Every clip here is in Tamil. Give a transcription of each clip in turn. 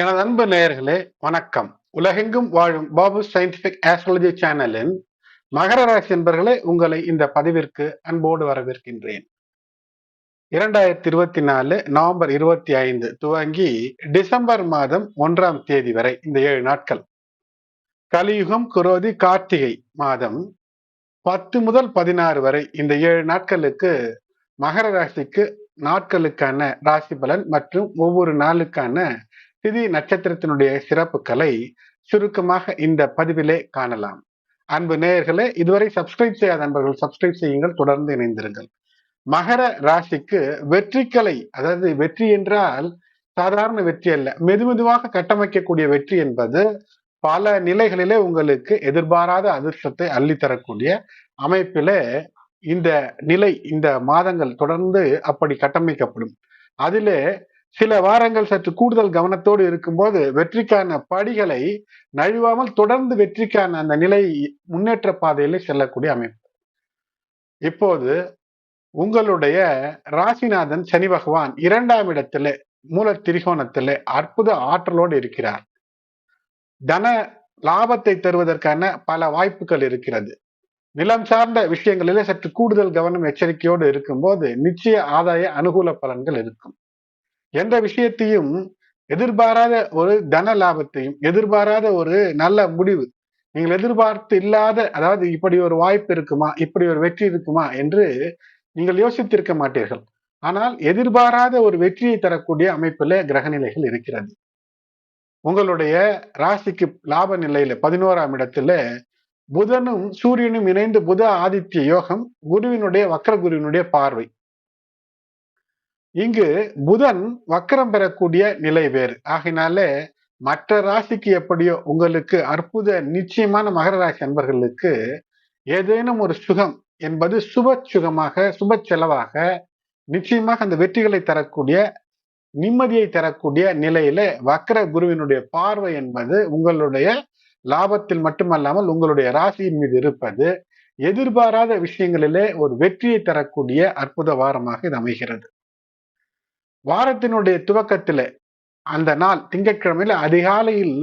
எனது அன்பு நேயர்களே வணக்கம். உலகெங்கும் வாழும் பாபு சயின்டிபிக் ஆஸ்ட்ராலஜி சேனலின் மகர ராசி என்பர்களே உங்களை இந்த பதிவிற்கு அன்போடு வரவேற்கின்றேன். இரண்டாயிரத்தி இருபத்தி நாலு நவம்பர் இருபத்தி ஐந்து துவங்கி டிசம்பர் மாதம் ஒன்றாம் தேதி வரை இந்த ஏழு நாட்கள். கலியுகம் குரோதி கார்த்திகை மாதம் பத்து முதல் பதினாறு வரை இந்த ஏழு நாட்களுக்கு மகர ராசிக்கு நாட்களுக்கான ராசி பலன் மற்றும் ஒவ்வொரு நாளுக்கான திதி நட்சத்திரத்தினுடைய சிறப்பு கலை சுருக்கமாக இந்த பதிவிலே காணலாம். அன்பு நேயர்களே இதுவரை சப்ஸ்கிரைப் செய்யாத நண்பர்கள் சப்ஸ்கிரைப் செய்யுங்கள். தொடர்ந்து இணைந்திருங்கள். மகர ராசிக்கு வெற்றிக்கலை அதாவது வெற்றி என்றால் சாதாரண வெற்றி அல்ல மெதுமெதுவாக கட்டமைக்கக்கூடிய வெற்றி என்பது பல நிலைகளிலே உங்களுக்கு எதிர்பாராத அதிர்ஷ்டத்தை அள்ளித்தரக்கூடிய அமைப்பில இந்த நிலை இந்த மாதங்கள் தொடர்ந்து அப்படி கட்டமைக்கப்படும். அதிலே சில வாரங்கள் சற்று கூடுதல் கவனத்தோடு இருக்கும்போது வெற்றிக்கான படிகளை நழுவாமல் தொடர்ந்து வெற்றிக்கான அந்த நிலை முன்னேற்ற பாதையில செல்லக்கூடிய அமைப்பு. இப்போது உங்களுடைய ராசிநாதன் சனி பகவான் இரண்டாம் இடத்துல மூல திரிகோணத்திலே அற்புத ஆற்றலோடு இருக்கிறார். தன லாபத்தை தருவதற்கான பல வாய்ப்புகள் இருக்கிறது. நிலம் சார்ந்த விஷயங்களிலே சற்று கூடுதல் கவனம் எச்சரிக்கையோடு இருக்கும்போது நிச்சய ஆதாய அனுகூல பலன்கள் இருக்கும். எந்த விஷயத்தையும் எதிர்பாராத ஒரு தன லாபத்தையும் எதிர்பாராத ஒரு நல்ல முடிவு. நீங்கள் எதிர்பார்த்து இல்லாத அதாவது இப்படி ஒரு வாய்ப்பு இருக்குமா இப்படி ஒரு வெற்றி இருக்குமா என்று நீங்கள் யோசித்திருக்க மாட்டீர்கள். ஆனால் எதிர்பாராத ஒரு வெற்றியை தரக்கூடிய அமைப்பில் கிரகநிலைகள் இருக்கிறது. உங்களுடைய ராசிக்கு லாப நிலையில பதினோராம் இடத்துல புதனும் சூரியனும் இணைந்து புத ஆதித்ய யோகம் குருவினுடைய வக்கர குருவினுடைய பார்வை. இங்கு புதன் வக்கரம் பெறக்கூடிய நிலை வேறு. ஆகினாலே மற்ற ராசிக்கு எப்படியோ உங்களுக்கு அற்புத நிச்சயமான மகர ராசி அன்பர்களுக்கு ஏதேனும் ஒரு சுகம் என்பது சுப சுகமாக சுப செலவாக நிச்சயமாக அந்த வெற்றிகளை தரக்கூடிய நிம்மதியை தரக்கூடிய நிலையில வக்கர குருவினுடைய பார்வை என்பது உங்களுடைய லாபத்தில் மட்டுமல்லாமல் உங்களுடைய ராசியின் மீது இருப்பது எதிர்பாராத விஷயங்களிலே ஒரு வெற்றியை தரக்கூடிய அற்புத வாரமாக இது அமைகிறது. வாரத்தினுடைய துவக்கத்துல அந்த நாள் திங்கட்கிழமையில அதிகாலையில்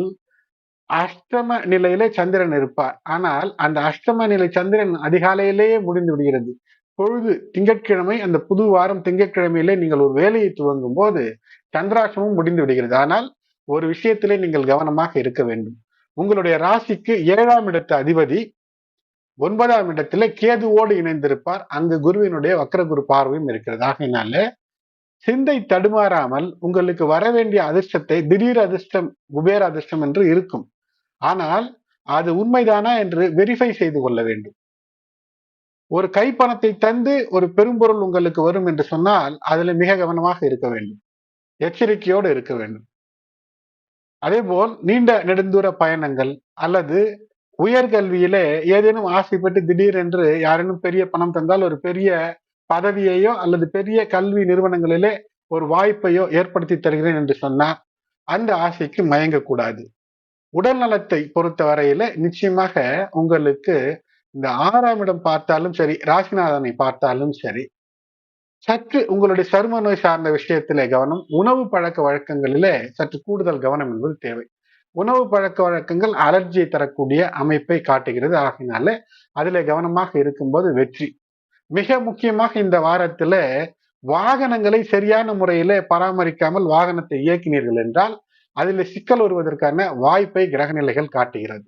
அஷ்டம நிலையிலே சந்திரன் இருப்பார். ஆனால் அந்த அஷ்டம நிலை சந்திரன் அதிகாலையிலேயே முடிந்து விடுகிறது. பொழுது திங்கட்கிழமை அந்த புது வாரம் திங்கட்கிழமையிலே நீங்கள் ஒரு வேலையை துவங்கும் போது சந்திராசமும் முடிந்து விடுகிறது. ஆனால் ஒரு விஷயத்திலே நீங்கள் கவனமாக இருக்க வேண்டும். உங்களுடைய ராசிக்கு ஏழாம் இடத்து அதிபதி ஒன்பதாம் இடத்துல கேதுவோடு இணைந்திருப்பார். அங்கு குருவினுடைய வக்கரகுரு பார்வையும் இருக்கிறது. ஆகையினால சிந்தை தடுமாறாமல் உங்களுக்கு வர வேண்டிய அதிர்ஷ்டத்தை திடீர் அதிர்ஷ்டம் குபேர அதிர்ஷ்டம் என்று இருக்கும். ஆனால் அது உண்மைதானா என்று வெரிஃபை செய்து கொள்ள வேண்டும். ஒரு கைப்பணத்தை தந்து ஒரு பெரும்பொருள் உங்களுக்கு வரும் என்று சொன்னால் அதுல மிக கவனமாக இருக்க வேண்டும். எச்சரிக்கையோடு இருக்க வேண்டும். அதே போல் நீண்ட நெடுந்தூர பயணங்கள் அல்லது உயர்கல்வியிலே ஏதேனும் ஆசைப்பட்டு திடீரென்று யாரேனும் பெரிய பணம் தந்தால் ஒரு பெரிய பதவியையோ அல்லது பெரிய கல்வி நிறுவனங்களிலே ஒரு வாய்ப்பையோ ஏற்படுத்தி தருகிறேன் என்று சொன்னால் அந்த ஆசைக்கு மயங்கக்கூடாது. உடல் நலத்தை பொறுத்த வரையில நிச்சயமாக உங்களுக்கு இந்த ஆறாம் இடம் பார்த்தாலும் சரி ராசிநாதனை பார்த்தாலும் சரி சற்று உங்களுடைய சரும நோய் சார்ந்த விஷயத்திலே கவனம் உணவு பழக்க வழக்கங்களிலே சற்று கூடுதல் கவனம் என்பது தேவை. உணவு பழக்க வழக்கங்கள் அலர்ஜியை தரக்கூடிய அமைப்பை காட்டுகிறது. ஆகினால அதில் கவனமாக இருக்கும்போது வெற்றி. மிக முக்கியமாக இந்த வாரத்துல வாகனங்களை சரியான முறையில பராமரிக்காமல் வாகனத்தை இயக்கினீர்கள் என்றால் அதில் சிக்கல் வருவதற்கான வாய்ப்பை கிரகநிலைகள் காட்டுகிறது.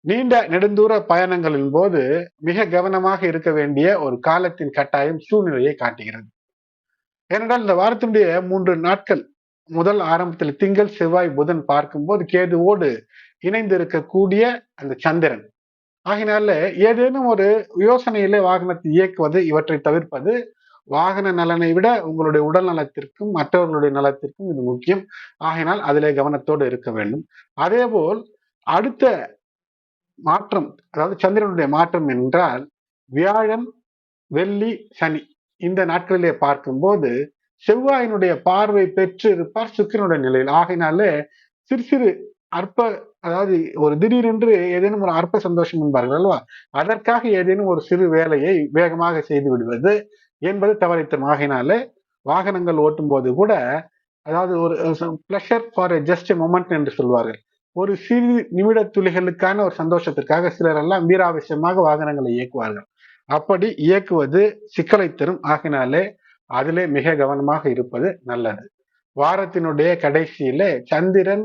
நீண்ட நெடுந்தூர பயணங்களின் போது மிக கவனமாக இருக்க வேண்டிய ஒரு காலத்தின் கட்டாயம் சூழ்நிலையை காட்டுகிறது. ஏனென்றால் இந்த வாரத்தினுடைய மூன்று நாட்கள் முதல் ஆரம்பத்தில் திங்கள் செவ்வாய் புதன் பார்க்கும்போது கேதுவோடு இணைந்து இருக்கக்கூடிய அந்த சந்திரன். ஆகினால ஏதேனும் ஒரு யோசனையிலே வாகனத்தை இயக்குவது இவற்றை தவிர்ப்பது வாகன நலனை விட உங்களுடைய உடல் நலத்திற்கும் மற்றவர்களுடைய நலத்திற்கும் இது முக்கியம். ஆகினால் அதிலே கவனத்தோடு இருக்க வேண்டும். அதே போல் அடுத்த மாற்றம் அதாவது சந்திரனுடைய மாற்றம் என்றால் வியாழன் வெள்ளி சனி இந்த நாட்களிலே பார்க்கும்போது செவ்வாயினுடைய பார்வை பெற்று இருப்பார் சுக்கிரனுடைய நிலையில். ஆகினாலே சிறு சிறு அற்ப அதாவது ஒரு திடீரென்று ஏதேனும் ஒரு அற்ப சந்தோஷம் என்பார்கள் அல்லவா? அதற்காக ஏதேனும் ஒரு சிறு வேலையை வேகமாக செய்து விடுவது என்பது தவறித்தனம் ஆகினாலே வாகனங்கள் ஓட்டும் போது கூட அதாவது ஒரு பிளஷர் ஃபார் ஜஸ்ட் மொமெண்ட் என்று சொல்வார்கள். ஒரு சிறு நிமிட துளிகளுக்கான ஒரு சந்தோஷத்திற்காக சிலர் எல்லாம் வீராவசியமாக வாகனங்களை இயக்குவார்கள். அப்படி இயக்குவது சிக்கலை தரும். ஆகினாலே அதிலே மிக கவனமாக இருப்பது நல்லது. வாரத்தினுடைய கடைசியிலே சந்திரன்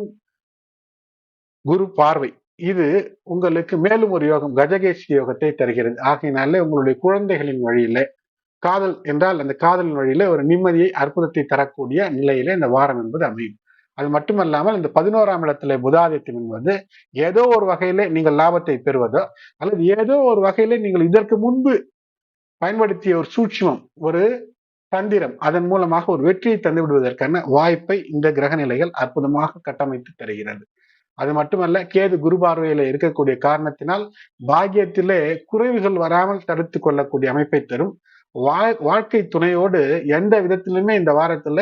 குரு பார்வை. இது உங்களுக்கு மேலும் ஒரு யோகம் கஜகேசி யோகத்தை தருகிறது. ஆகையினாலே உங்களுடைய குழந்தைகளின் வழியில காதல் என்றால் அந்த காதலின் வழியில ஒரு நிம்மதியை அற்புதத்தை தரக்கூடிய நிலையில இந்த வாரம் என்பது அமையும். அது மட்டுமல்லாமல் இந்த பதினோராம் இடத்துல புதாதித்யம் என்பது ஏதோ ஒரு வகையில நீங்கள் லாபத்தை பெறுவதோ அல்லது ஏதோ ஒரு வகையில நீங்கள் இதற்கு முன்பு பயன்படுத்திய ஒரு சூட்சமம் ஒரு தந்திரம் அதன் மூலமாக ஒரு வெற்றியை தந்துவிடுவதற்கான வாய்ப்பை இந்த கிரக நிலைகள் அற்புதமாக கட்டமைத்து தருகிறது. அது மட்டுமல்ல கேது குரு பார்வையில இருக்கக்கூடிய காரணத்தினால் பாக்கியத்திலே குறைவுகள் வராமல் தடுத்து கொள்ளக்கூடிய அமைப்பை தரும். வாழ்க்கை துணையோடு எந்த விதத்திலுமே இந்த வாரத்துல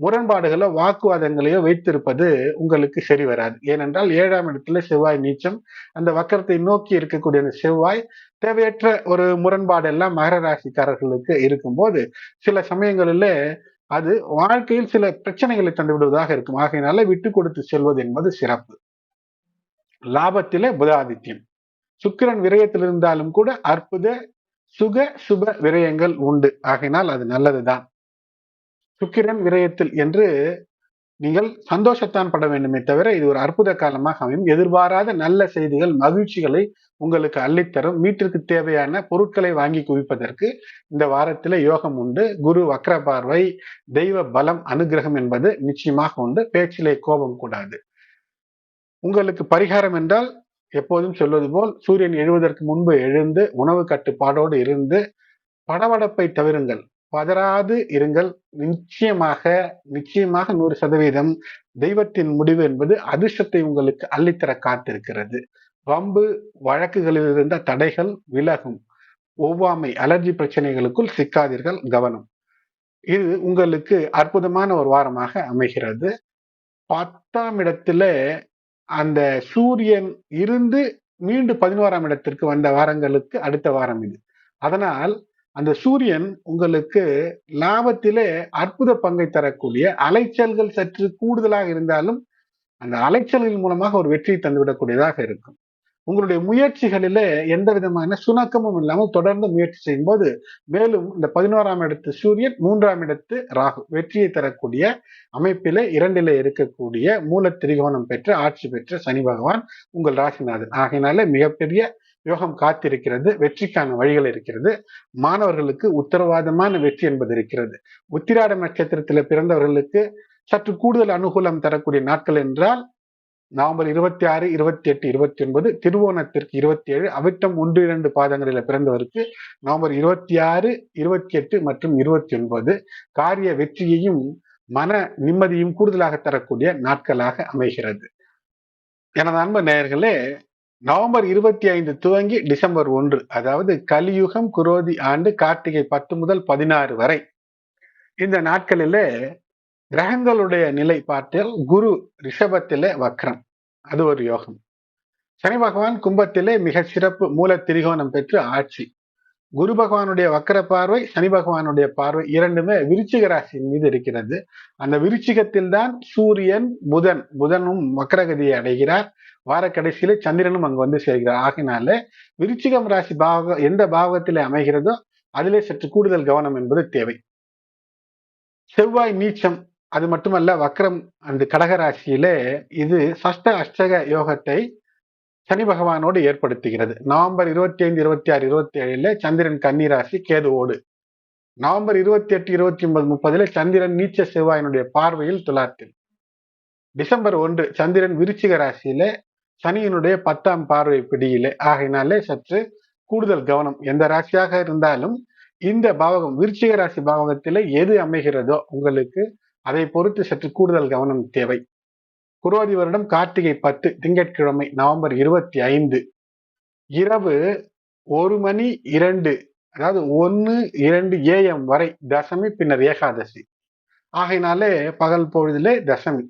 முரண்பாடுகளோ வாக்குவாதங்களையோ வைத்திருப்பது உங்களுக்கு சரி வராது. ஏனென்றால் ஏழாம் இடத்துல செவ்வாய் நீச்சம் அந்த வக்கரத்தை நோக்கி இருக்கக்கூடிய அந்த செவ்வாய் தேவையற்ற ஒரு முரண்பாடு எல்லாம் மகர ராசிக்காரர்களுக்கு இருக்கும்போது சில சமயங்களிலே அது வாழ்க்கையில் சில பிரச்சனைகளை தந்துவிடுவதாக இருக்கும். ஆகையினால விட்டு கொடுத்து செல்வது என்பது சிறப்பு. லாபத்திலே புதாதித்யம் சுக்கிரன் விரயத்தில் இருந்தாலும் கூட அற்புத சுக சுப விரயங்கள் உண்டு. ஆகையினால் அது நல்லதுதான். சுக்கிரன் விரயத்தில் என்று நீங்கள் சந்தோஷத்தான் பட வேண்டுமே தவிர இது ஒரு அற்புத காலமாக அமையும். எதிர்பாராத நல்ல செய்திகள் மகிழ்ச்சிகளை உங்களுக்கு அள்ளித்தரும். வீட்டிற்கு தேவையான பொருட்களை வாங்கி குவிப்பதற்கு இந்த வாரத்தில் யோகம் உண்டு. குரு வக்ர பார்வை தெய்வ பலம் அனுகிரகம் என்பது நிச்சயமாக உண்டு. பேச்சிலே கோபம் கூடாது. உங்களுக்கு பரிகாரம் என்றால் எப்போதும் சொல்வது போல் சூரியன் எழுவதற்கு முன்பு எழுந்து உணவு கட்டுப்பாடோடு இருந்து படபடப்பை தவிருங்கள். பதறாது இருங்கள். நிச்சயமாக நிச்சயமாக நூறு சதவீதம் தெய்வத்தின் முடிவு என்பது அதிர்ஷ்டத்தை உங்களுக்கு அள்ளித்தர காத்திருக்கிறது. வம்பு வழக்குகளில் இருந்த தடைகள் விலகும். ஒவ்வாமை அலர்ஜி பிரச்சனைகளுக்குள் சிக்காதீர்கள். கவனம். இது உங்களுக்கு அற்புதமான ஒரு வாரமாக அமைகிறது. பத்தாம் இடத்துல அந்த சூரியன் இருந்து மீண்டும் பதினோராம் இடத்திற்கு வந்த வாரங்களுக்கு அடுத்த வாரம் இது. அதனால் அந்த சூரியன் உங்களுக்கு லாபத்திலே அற்புத பங்கை தரக்கூடிய அலைச்சல்கள் சற்று கூடுதலாக இருந்தாலும் அந்த அலைச்சல்கள் மூலமாக ஒரு வெற்றியை தந்துவிடக்கூடியதாக இருக்கும். உங்களுடைய முயற்சிகளிலே எந்த விதமான சுணக்கமும் இல்லாமல் தொடர்ந்து முயற்சி செய்யும் போது மேலும் இந்த பதினோராம் இடத்து சூரியன் மூன்றாம் இடத்து ராகு வெற்றியை தரக்கூடிய அமைப்பிலே இரண்டிலே இருக்கக்கூடிய மூல திரிகோணம் பெற்ற ஆட்சி பெற்ற சனி பகவான் உங்கள் ராசிநாதன். ஆகையினாலே மிகப்பெரிய யோகம் காத்திருக்கிறது வெற்றிக்கான வழிகள் இருக்கிறது. மாணவர்களுக்கு உத்தரவாதமான வெற்றி என்பது இருக்கிறது. உத்திராட நட்சத்திரத்தில் பிறந்தவர்களுக்கு சற்று கூடுதல் அனுகூலம் தரக்கூடிய நாட்கள் என்றால் நவம்பர் இருபத்தி ஆறு இருபத்தி எட்டு இருபத்தி ஒன்பது திருவோணத்திற்கு இருபத்தி ஏழு அவிட்டம் ஒன்று இரண்டு பாதங்களில் பிறந்தவருக்கு நவம்பர் இருபத்தி ஆறு இருபத்தி எட்டு மற்றும் இருபத்தி ஒன்பது காரிய வெற்றியையும் மன நிம்மதியும் கூடுதலாக தரக்கூடிய நாட்களாக அமைகிறது. எனது அன்பு நேயர்களே நவம்பர் இருபத்தி ஐந்து துவங்கி டிசம்பர் ஒன்று அதாவது கலியுகம் குரோதி ஆண்டு கார்த்திகை பத்து முதல் பதினாறு வரை இந்த நாட்களிலே கிரகங்களுடைய நிலை பார்த்தால் குரு ரிஷபத்திலே வக்ரம். அது ஒரு யோகம். சனி பகவான் கும்பத்திலே மிக சிறப்பு மூல திரிகோணம் பெற்று ஆட்சி. குரு பகவானுடைய வக்கர பார்வை சனி பகவானுடைய பார்வை இரண்டுமே விருச்சிக ராசியின் மீது இருக்கிறது. அந்த விருச்சிகத்தில் தான் சூரியன் புதன் புதனும் வக்கரகதியை அடைகிறார். வார கடைசியில சந்திரனும் அங்கு வந்து சேர்கிறார். ஆகினால விருச்சிகம் ராசி பாவ எந்த பாவகத்திலே அமைகிறதோ அதிலே சற்று கூடுதல் கவனம் என்பது தேவை. செவ்வாய் நீச்சம் அது மட்டுமல்ல வக்ரம் அந்த கடகராசியிலே இது சஷ்ட அஷ்டக யோகத்தை சனி பகவானோடு ஏற்படுத்துகிறது. நவம்பர் இருபத்தி ஐந்து இருபத்தி ஆறு இருபத்தி ஏழுல சந்திரன் கன்னிராசி கேதுவோடு. நவம்பர் இருபத்தி எட்டு இருபத்தி ஒன்பது முப்பதுல சந்திரன் நீச்ச செவ்வாயினுடைய பார்வையில் துலாத்தில். டிசம்பர் ஒன்று சந்திரன் விருச்சிக ராசியில சனியினுடைய பத்தாம் பார்வை பிடியிலே. ஆகையினாலே சற்று கூடுதல் கவனம். எந்த ராசியாக இருந்தாலும் இந்த பாவகம் விருச்சிக ராசி பாவகத்திலே எது அமைகிறதோ உங்களுக்கு அதை பொறுத்து சற்று கூடுதல் கவனம் தேவை. குரோதி வருடம் கார்த்திகை பத்து திங்கட்கிழமை நவம்பர் இருபத்தி ஐந்து. இரவு ஒரு மணி இரண்டு அதாவது ஒன்று இரண்டு ஏஎம் வரை தசமி பின்னர் ஏகாதசி. ஆகையினாலே பகல் பொழுதிலே தசமி.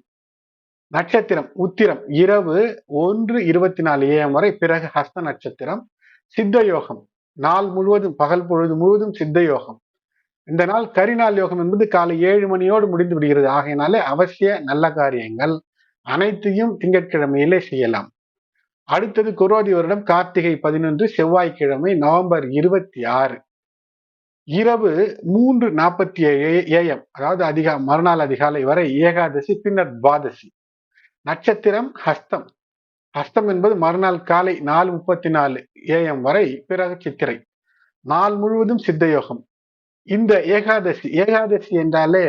நட்சத்திரம் உத்திரம் இரவு ஒன்று இருபத்தி நாலு ஏஎம் வரை பிறகு ஹஸ்த நட்சத்திரம் சித்த யோகம். நாள் முழுவதும் பகல் பொழுது முழுவதும் சித்த யோகம். இந்த நாள் கரிநாள் யோகம் என்பது காலை ஏழு மணியோடு முடிந்து விடுகிறது. ஆகையினாலே அவசிய நல்ல காரியங்கள் அனைத்தையும் திங்கட்கிழமையிலே செய்யலாம். அடுத்தது குரோதி வருடம் கார்த்திகை பதினொன்று செவ்வாய்க்கிழமை நவம்பர் இருபத்தி ஆறு. இரவு மூன்று நாற்பத்தி ஏழு ஏஎம் அதாவது அதிகா மறுநாள் அதிகாலை வரை ஏகாதசி பின்னர் துவாதசி. நட்சத்திரம் ஹஸ்தம். ஹஸ்தம் என்பது மறுநாள் காலை நாலு முப்பத்தி நாலு ஏஎம் வரை பிறகு சித்திரை. நாள் முழுவதும் சித்த யோகம். இந்த ஏகாதசி ஏகாதசி என்றாலே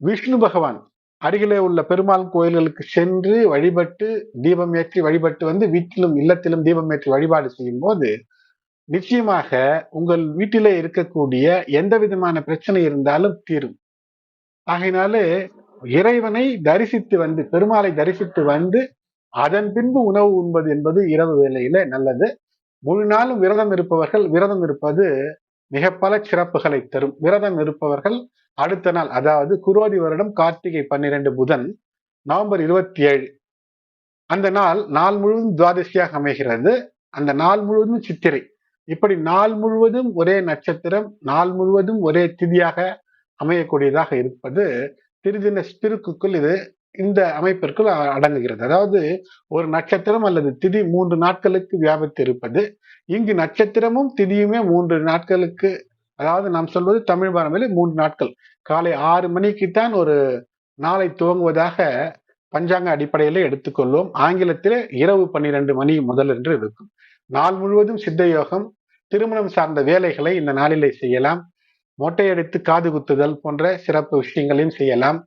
விஷ்ணு பகவான் அருகிலே உள்ள பெருமாள் கோயில்களுக்கு சென்று வழிபட்டு தீபம் ஏற்றி வழிபட்டு வந்து வீட்டிலும் இல்லத்திலும் தீபம் ஏற்றி வழிபாடு செய்யும் போது நிச்சயமாக உங்கள் வீட்டிலே இருக்கக்கூடிய எந்த விதமான பிரச்சனை இருந்தாலும் தீரும். ஆகையினாலே இறைவனை தரிசித்து வந்து பெருமாளை தரிசித்து வந்து அதன் பின்பு உணவு உண்பது என்பது இரவு வேளையில நல்லது. முழு நாளும் விரதம் இருப்பவர்கள் விரதம் இருப்பது மிக பல சிறப்புகளை தரும். விரதம் இருப்பவர்கள் அடுத்த நாள் அதாவது குரோதி வருடம் கார்த்திகை பன்னிரண்டு புதன் நவம்பர் இருபத்தி ஏழு அந்த நாள் நாள் முழுவதும் துவாதசியாக அமைகிறது. அந்த நாள் முழுவதும் சித்திரை. இப்படி நாள் முழுவதும் ஒரே நட்சத்திரம் நாள் முழுவதும் ஒரே திதியாக அமையக்கூடியதாக இருப்பது திருதின திருக்குக்குள் இது இந்த அமைப்பிற்குள் அடங்குகிறது. அதாவது ஒரு நட்சத்திரம் அல்லது திதி மூன்று நாட்களுக்கு வியாபித்து இருப்பது இங்கு நட்சத்திரமும் திதியுமே மூன்று நாட்களுக்கு அதாவது நாம் சொல்வது தமிழ் பாரம்பரிய மூன்று நாட்கள். காலை ஆறு மணிக்குத்தான் ஒரு நாளை துவங்குவதாக பஞ்சாங்க அடிப்படையில எடுத்துக்கொள்வோம். ஆங்கிலத்திலே இரவு பன்னிரண்டு மணி முதல் என்று இருக்கும். நாள் முழுவதும் சித்த யோகம் திருமணம் சார்ந்த வேலைகளை இந்த நாளிலே செய்யலாம். மொட்டையடித்து காது குத்துதல் போன்ற சிறப்பு விஷயங்களையும் செய்யலாம்.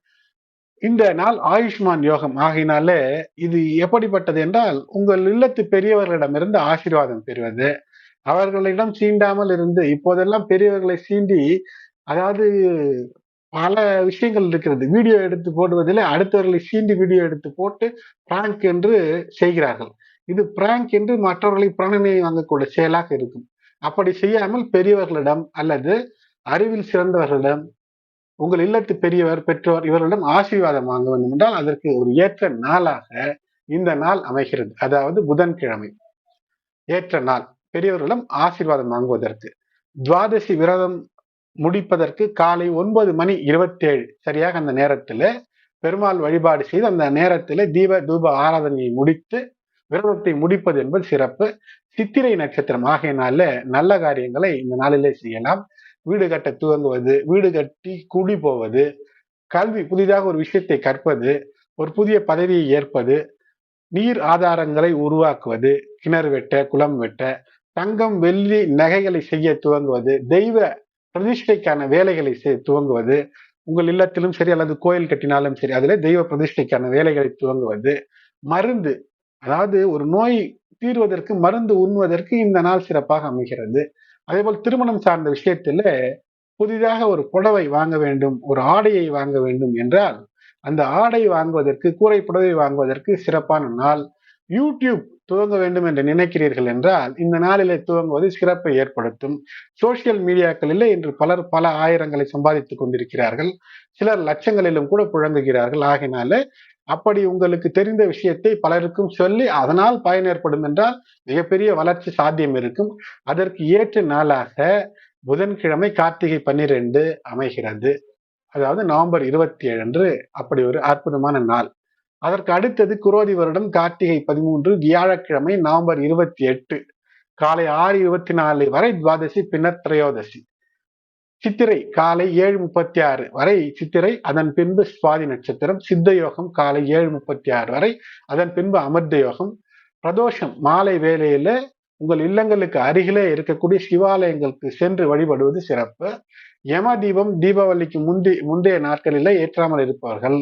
இந்த நாள் ஆயுஷ்மான் யோகம் ஆகினாலே இது எப்படிப்பட்டது என்றால் உங்கள் இல்லத்து பெரியவர்களிடமிருந்து ஆசீர்வாதம் பெறுவது. அவர்களிடம் சீண்டாமல் இருந்து இப்போதெல்லாம் பெரியவர்களை சீண்டி அதாவது பல விஷயங்கள் இருக்கிறது. வீடியோ எடுத்து போடுவதில் அடுத்தவர்களை சீண்டி வீடியோ எடுத்து போட்டு பிராங்க் என்று செய்கிறார்கள். இது பிராங்க் என்று மற்றவர்களை பிரணனை வாங்கக்கூடிய செயலாக இருக்கும். அப்படி செய்யாமல் பெரியவர்களிடம் அல்லது அறிவில் சிறந்தவர்களிடம் உங்கள் இல்லத்து பெரியவர் பெற்றோர் இவர்களிடம் ஆசீர்வாதம் வாங்க வேண்டும் என்றால் அதற்கு ஒரு ஏற்ற நாளாக இந்த நாள் அமைகிறது. அதாவது புதன்கிழமை. ஏற்ற நாள். பெரியவர்களிடம் ஆசீர்வாதம் வாங்குவதற்கு. துவாதசி விரதம் முடிப்பதற்கு காலை ஒன்பது மணி இருபத்தி ஏழு சரியாக அந்த நேரத்தில் பெருமாள் வழிபாடு செய்து அந்த நேரத்தில் தீப தூப ஆராதனையை முடித்து விரதத்தை முடிப்பது என்பது சிறப்பு. சித்திரை நட்சத்திரம் ஆகையினால நல்ல காரியங்களை இந்த நாளிலே செய்யலாம். வீடு கட்ட துவங்குவது வீடு கட்டி கூடி போவது கல்வி புதிதாக ஒரு விஷயத்தை கற்பது ஒரு புதிய பதவியை ஏற்பது நீர் ஆதாரங்களை உருவாக்குவது கிணறு வெட்ட குளம் வெட்ட தங்கம் வெள்ளி நகைகளை செய்ய துவங்குவது தெய்வ பிரதிஷ்டைக்கான வேலைகளை துவங்குவது உங்கள் இல்லத்திலும் சரி அல்லது கோயில் கட்டினாலும் சரி அதுல தெய்வ பிரதிஷ்டைக்கான வேலைகளை துவங்குவது மருந்து அதாவது ஒரு நோய் தீர்வதற்கு மருந்து உண்ணுவதற்கு இந்த நாள் சிறப்பாக அமைகிறது. அதே போல் திருமணம் சார்ந்த விஷயத்துல புதிதாக ஒரு புடவை வாங்க வேண்டும் ஒரு ஆடையை வாங்க வேண்டும் என்றால் அந்த ஆடை வாங்குவதற்கு கூரை புடவை வாங்குவதற்கு சிறப்பான நாள். யூடியூப் துவங்க வேண்டும் என்று நினைக்கிறீர்கள் என்றால் இந்த நாளிலே துவங்குவது சிறப்பை ஏற்படுத்தும். சோசியல் மீடியாக்களிலே இன்று பலர் பல ஆயிரங்களை சம்பாதித்துக் கொண்டிருக்கிறார்கள். சிலர் லட்சங்களிலும் கூட புழங்குகிறார்கள். ஆகினால அப்படி உங்களுக்கு தெரிந்த விஷயத்தை பலருக்கும் சொல்லி அதனால் பயன் ஏற்படும் என்றால் மிகப்பெரிய வளர்ச்சி சாத்தியம் இருக்கும். அதற்கு ஏற்ற நாளாக புதன்கிழமை கார்த்திகை பன்னிரெண்டு அமைகிறது. அதாவது நவம்பர் இருபத்தி ஏழு அன்று அப்படி ஒரு அற்புதமான நாள். அதற்கு அடுத்தது குரோதி வருடம் கார்த்திகை பதிமூன்று வியாழக்கிழமை நவம்பர் இருபத்தி எட்டு. காலை ஆறு இருபத்தி நாலு வரை துவாதசி பின்னர் திரையோதசி. சித்திரை காலை ஏழு முப்பத்தி ஆறு வரை சித்திரை அதன் பின்பு சுவாதி நட்சத்திரம் சித்த யோகம் காலை ஏழு முப்பத்தி ஆறு வரை அதன் பின்பு அமிர்த யோகம். பிரதோஷம் மாலை வேலையில உங்கள் இல்லங்களுக்கு அருகிலே இருக்கக்கூடிய சிவாலயங்களுக்கு சென்று வழிபடுவது சிறப்பு. யம தீபம் தீபாவளிக்கு முந்தி முந்தைய நாட்களில ஏற்றாமல் இருப்பவர்கள்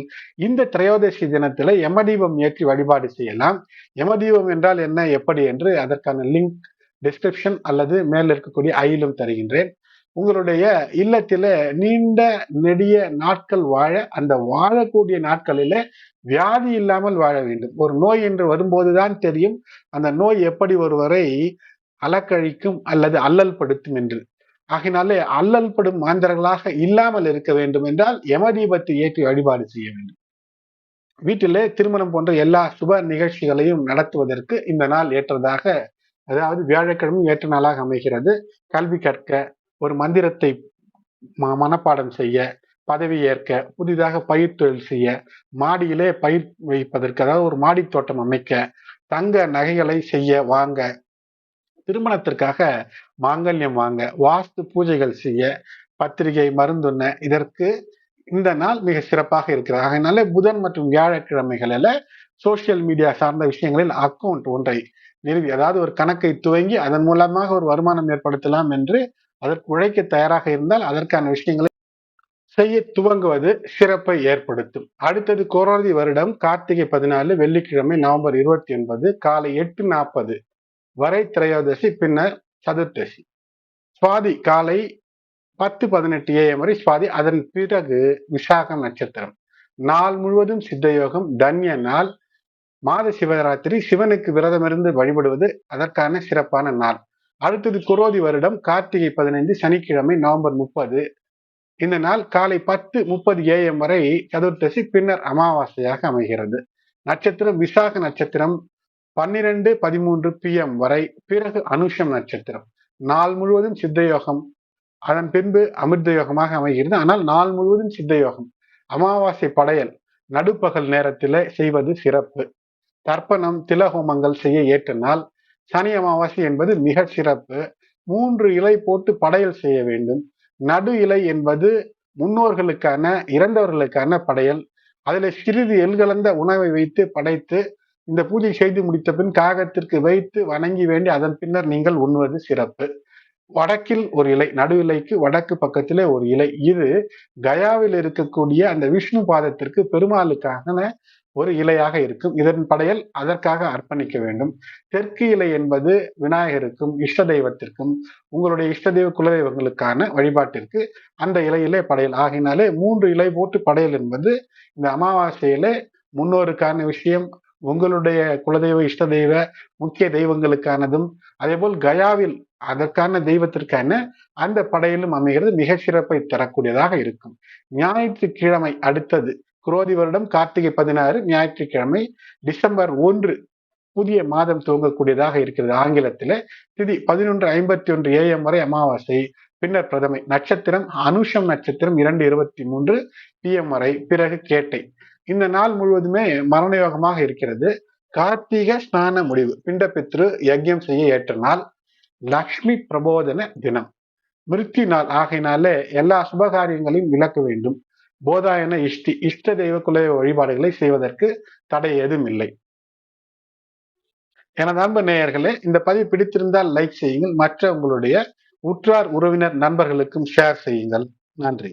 இந்த திரையோதசி தினத்துல யம தீபம் ஏற்றி வழிபாடு செய்யலாம். யம தீபம் என்றால் என்ன எப்படி என்று அதற்கான லிங்க் டிஸ்கிரிப்ஷன் அல்லது மேல் இருக்கக்கூடிய ஐயிலும் தருகின்றேன். உங்களுடைய இல்லத்தில நீண்ட நெடிய நாட்கள் வாழ அந்த வாழக்கூடிய நாட்களில வியாதி இல்லாமல் வாழ வேண்டும். ஒரு நோய் என்று வரும்போதுதான் தெரியும் அந்த நோய் எப்படி ஒருவரை அலக்கழிக்கும் அல்லது அல்லல் படுத்தும் என்று. ஆகினாலே அல்லல் படும் மாந்தர்களாக இல்லாமல் இருக்க வேண்டும் என்றால் யமதீபத்தை ஏற்றி வழிபாடு செய்ய வேண்டும். வீட்டிலே திருமணம் போன்ற எல்லா சுப நிகழ்ச்சிகளையும் நடத்துவதற்கு இந்த நாள் ஏற்றதாக அதாவது வியாழக்கிழமை ஏற்ற நாளாக அமைகிறது. கல்வி கற்க ஒரு மந்திரத்தை மனப்பாடம் செய்ய பதவி ஏற்க புதிதாக பயிர் தொழில் செய்ய மாடியிலே பயிர் வைப்பதற்கு அதாவது ஒரு மாடி தோட்டம் அமைக்க தங்க நகைகளை செய்ய வாங்க திருமணத்திற்காக மாங்கல்யம் வாங்க வாஸ்து பூஜைகள் செய்ய பத்திரிகை மருந்துண்ண இதற்கு இந்த நாள் மிக சிறப்பாக இருக்கிறது. அதனால புதன் மற்றும் வியாழக்கிழமைகளில் சோசியல் மீடியா சார்ந்த விஷயங்களில் அக்கௌண்ட் ஒன்றை நிறுவி அதாவது ஒரு கணக்கை துவங்கி அதன் மூலமாக ஒரு வருமானம் ஏற்படுத்தலாம் என்று அதற்கு உழைக்க தயாராக இருந்தால் அதற்கான விஷயங்களை செய்ய துவங்குவது சிறப்பை ஏற்படுத்தும். அடுத்தது கோராதி வருடம் கார்த்திகை பதினாலு வெள்ளிக்கிழமை நவம்பர் இருபத்தி ஒன்பது காலை எட்டு நாற்பது வரை திரையோதசி பின்னர் சதுர்தசி சுவாதி காலை பத்து பதினெட்டு ஏஎம் வரை சுவாதி. அதன் பிறகு விசாகம் நட்சத்திரம். நாள் முழுவதும் சித்தயோகம் தன்ய நாள். மாத சிவராத்திரி சிவனுக்கு விரதமிருந்து வழிபடுவது அதற்கான சிறப்பான நாள். அடுத்தது குரோதி வருடம் கார்த்திகை பதினைந்து சனிக்கிழமை நவம்பர் முப்பது. இந்த நாள் காலை பத்து முப்பது ஏஎம் வரை சதுர்த்தசி பின்னர் அமாவாசையாக அமைகிறது. நட்சத்திரம் விசாக நட்சத்திரம் பன்னிரண்டு பதிமூன்று பி எம் வரை பிறகு அனுஷம் நட்சத்திரம். நாள் முழுவதும் சித்தயோகம். அதன் பின்பு அமிர்த யோகமாக அமைகிறது. ஆனால் நாள் முழுவதும் சித்தயோகம். அமாவாசை படையல். நடுப்பகல் நேரத்தில் செய்வது சிறப்பு. தர்ப்பணம் திலஹோமங்கள் செய்ய ஏற்ற நாள். சனி அமாவாசை என்பது மிக சிறப்பு. மூன்று இலை போட்டு படையல் செய்ய வேண்டும். நடு இலை என்பது முன்னோர்களுக்கான இறந்தவர்களுக்கான படையல். அதில் சிறிது எல்கலந்த உணவை வைத்து படைத்து இந்த பூஜை செய்து முடித்த பின் காகத்திற்கு வைத்து வணங்கி வேண்டி அதன் பின்னர் நீங்கள் உண்ணுவது சிறப்பு. வடக்கில் ஒரு இலை நடு இலைக்கு வடக்கு பக்கத்திலே ஒரு இலை. இது கயாவில் இருக்கக்கூடிய அந்த விஷ்ணு பாதத்திற்கு பெருமாளுக்கான ஒரு இலையாக இருக்கும். இதன் படையல் அதற்காக அர்ப்பணிக்க வேண்டும். தெற்கு இலை என்பது விநாயகருக்கும் இஷ்ட தெய்வத்திற்கும் உங்களுடைய இஷ்ட தெய்வ குலதெய்வங்களுக்கான வழிபாட்டிற்கு அந்த இலையிலே படையல். ஆகினாலே மூன்று இலை போட்டு படையல் என்பது இந்த அமாவாசையிலே முன்னோருக்கான விஷயம் உங்களுடைய குலதெய்வ இஷ்ட தெய்வ முக்கிய தெய்வங்களுக்கானதும் அதே போல் கயாவில் அதற்கான தெய்வத்திற்கான அந்த படையிலும் அமைகிறது. மிக சிறப்பை தரக்கூடியதாக இருக்கும். ஞாயிற்றுக்கிழமை அடுத்தது குரோதி வருடம் கார்த்திகை பதினாறு ஞாயிற்றுக்கிழமை டிசம்பர் ஒன்று புதிய மாதம் துவங்கக்கூடியதாக இருக்கிறது ஆங்கிலத்தில். திதி பதினொன்று ஐம்பத்தி ஒன்று ஏஎம் வரை அமாவாசை பின்னர் பிரதமை. நட்சத்திரம் அனுஷம் நட்சத்திரம் இரண்டு இருபத்தி மூன்று பிஎம் வரை பிறகு கேட்டை. இந்த நாள் முழுவதுமே மரணயோகமாக இருக்கிறது. கார்த்திக ஸ்நான முடிவு பிண்டபித்ரு யஜ்யம் செய்ய ஏற்ற நாள் லக்ஷ்மி பிரபோதன தினம். மிருத்தி நாள் ஆகையினாலே எல்லா சுபகாரியங்களையும் விளக்க வேண்டும். போதாயன இஷ்டி இஷ்ட தெய்வ குல வழிபாடுகளை செய்வதற்கு தடை எதுவும் இல்லை. எனது அன்பு நேயர்களே இந்த பதிவு பிடித்திருந்தால் லைக் செய்யுங்கள். மற்ற உங்களுடைய உற்றார் உறவினர் நண்பர்களுக்கும் ஷேர் செய்யுங்கள். நன்றி.